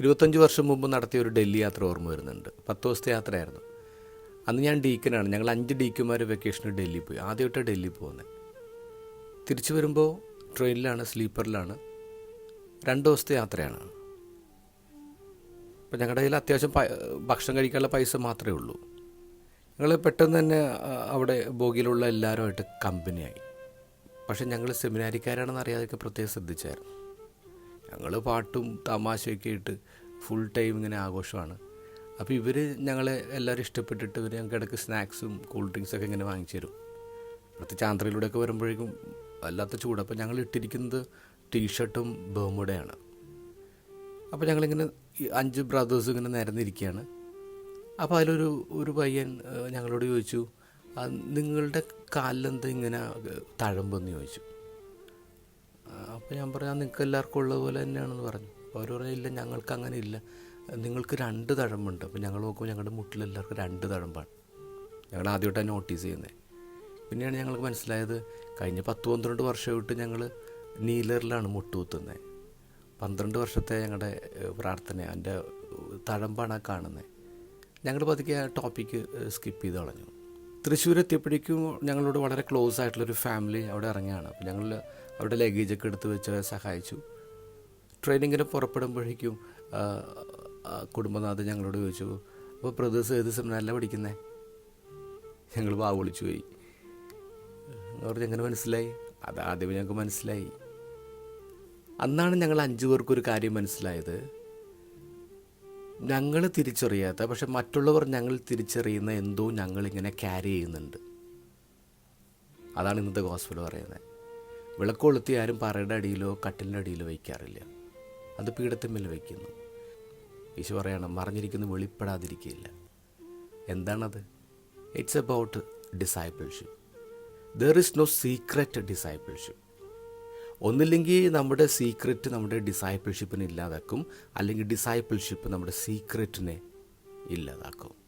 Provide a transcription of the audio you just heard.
ഇരുപത്തഞ്ച് വർഷം മുമ്പ് നടത്തിയ ഒരു ഡൽഹി യാത്ര ഓർമ്മ വരുന്നുണ്ട്. പത്ത് ദിവസത്തെ യാത്രയായിരുന്നു. അന്ന് ഞാൻ ഡീക്കനാണ്. ഞങ്ങൾ അഞ്ച് ഡീക്കുമാർ വെക്കേഷന് ഡൽഹി പോയി. ആദ്യമായിട്ട് ഡൽഹി പോകുന്നത് തിരിച്ചു വരുമ്പോൾ ട്രെയിനിലാണ് സ്ലീപ്പറിലാണ് രണ്ട് ദിവസത്തെ യാത്രയാണ്. അപ്പം ഞങ്ങളുടെ കയ്യിൽ അത്യാവശ്യം ഭക്ഷണം കഴിക്കാനുള്ള പൈസ മാത്രമേ ഉള്ളൂ. ഞങ്ങൾ പെട്ടെന്ന് തന്നെ അവിടെ ബോഗിയിലുള്ള എല്ലാവരുമായിട്ട് കമ്പനിയായി. പക്ഷേ ഞങ്ങൾ സെമിനാരിക്കാരാണെന്ന് അറിയാതെയൊക്കെ പ്രത്യേകം ശ്രദ്ധിച്ചായിരുന്നു. ഞങ്ങൾ പാട്ടും തമാശയൊക്കെ ഇട്ട് ഫുൾ ടൈം ഇങ്ങനെ ആഘോഷമാണ്. അപ്പോൾ ഇവർ ഞങ്ങളെ എല്ലാവരും ഇഷ്ടപ്പെട്ടിട്ട് ഇവർ ഞങ്ങൾക്ക് ഇടയ്ക്ക് സ്നാക്സും കൂൾ ഡ്രിങ്ക്സൊക്കെ ഇങ്ങനെ വാങ്ങിച്ചു തരും. പ്രത്യേകിച്ച് ആന്ധ്രയിലൂടെയൊക്കെ വരുമ്പോഴേക്കും വല്ലാത്ത ചൂട്. അപ്പോൾ ഞങ്ങൾ ഇട്ടിരിക്കുന്നത് ടീഷർട്ടും ബേമുടയാണ് അപ്പോൾ ഞങ്ങളിങ്ങനെ അഞ്ച് ബ്രദേഴ്സ് ഇങ്ങനെ നിരന്നിരിക്കുകയാണ്. അപ്പോൾ അതിലൊരു ഒരു പയ്യൻ ഞങ്ങളോട് ചോദിച്ചു നിങ്ങളുടെ കാലിലെന്താ ഇങ്ങനെ തഴമ്പെന്ന് ചോദിച്ചു. അപ്പോൾ ഞാൻ പറഞ്ഞു നിങ്ങൾക്ക് എല്ലാവർക്കും ഉള്ള പോലെ തന്നെയാണെന്ന് പറഞ്ഞു. അപ്പോൾ അവർ പറഞ്ഞു ഇല്ല ഞങ്ങൾക്ക് അങ്ങനെ ഇല്ല. നിങ്ങൾക്ക് രണ്ട് തഴമ്പുണ്ട്. അപ്പോൾ ഞങ്ങൾ നോക്കുമ്പോൾ ഞങ്ങളുടെ മുട്ടിൽ എല്ലാവർക്കും രണ്ട് തഴമ്പാണ്. ഞങ്ങൾ ആദ്യമായിട്ടാണ് നോട്ടീസ് ചെയ്യുന്നത് പിന്നെയാണ് ഞങ്ങൾക്ക് മനസ്സിലായത് കഴിഞ്ഞ പത്ത് പന്ത്രണ്ട് വർഷമായിട്ട് ഞങ്ങൾ നീലറിലാണ് മുട്ടുകുത്തുന്നത് പന്ത്രണ്ട് വർഷത്തെ ഞങ്ങളുടെ പ്രാർത്ഥന എന്റെ തഴമ്പാണ് ആ കാണുന്നത് ഞങ്ങൾ പതുക്കെ ആ ടോപ്പിക്ക് സ്കിപ്പ് ചെയ്ത് കളഞ്ഞു. തൃശ്ശൂർ എത്തിയപ്പോഴേക്കും ഞങ്ങളോട് വളരെ ക്ലോസ് ആയിട്ടുള്ളൊരു ഫാമിലി അവിടെ ഇറങ്ങിയാണ് അപ്പോൾ ഞങ്ങൾ അവിടെ ലഗേജൊക്കെ എടുത്ത് വെച്ച് അവരെ സഹായിച്ചു. ട്രെയിനിങ്ങിന് പുറപ്പെടുമ്പോഴേക്കും കുടുംബനാഥൻ ഞങ്ങളോട് ചോദിച്ചു അപ്പോൾ ബ്രദേഴ്സ് ഏത് സെമിനാറിലാണ് പഠിക്കുന്നത് ഞങ്ങൾ വാ വിളിച്ചു പോയി അവർക്ക് എങ്ങനെ മനസ്സിലായി? അത് ആദ്യമേ ഞങ്ങൾക്ക് മനസ്സിലായി. അന്നാണ് ഞങ്ങൾ അഞ്ചു പേർക്കൊരു കാര്യം മനസ്സിലായത്. ഞങ്ങൾ തിരിച്ചറിയാത്ത പക്ഷെ മറ്റുള്ളവർ ഞങ്ങൾ തിരിച്ചറിയുന്ന എന്തോ ഞങ്ങളിങ്ങനെ ക്യാരി ചെയ്യുന്നുണ്ട്. അതാണ് ഇന്നത്തെ ഗോസ്പൽ പറയുന്നത്. വിളക്കൊളുത്തി ആരും പാറയുടെ അടിയിലോ കട്ടിലിന്റെ അടിയിലോ വയ്ക്കാറില്ല. അത് പീഠത്തിന്മേൽ വയ്ക്കുന്നു. ഈശോ പറയണം മറിഞ്ഞിരിക്കുന്നു വെളിപ്പെടാതിരിക്കില്ല എന്താണത്? It's about discipleship there is no secret discipleship ഒന്നില്ലെങ്കിൽ നമ്മുടെ സീക്രറ്റ് നമ്മുടെ ഡിസൈപ്പിൾഷിപ്പിനെ ഇല്ലാതാക്കും അല്ലെങ്കിൽ ഡിസൈപ്പിൾഷിപ്പ് നമ്മുടെ സീക്രറ്റിനെ ഇല്ലാതാക്കും.